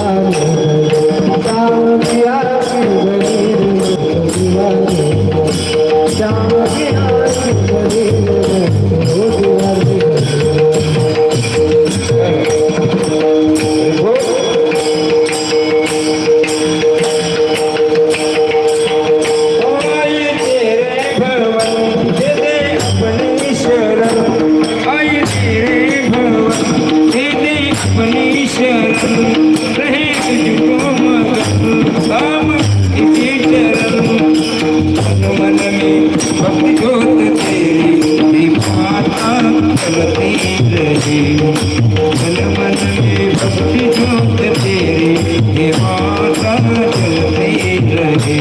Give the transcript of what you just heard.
amor. मन में भक्ति ज्योत तेरी दीपाता चलती रहे मन मन में भक्ति ज्योत तेरी दीपाता चलती रहे।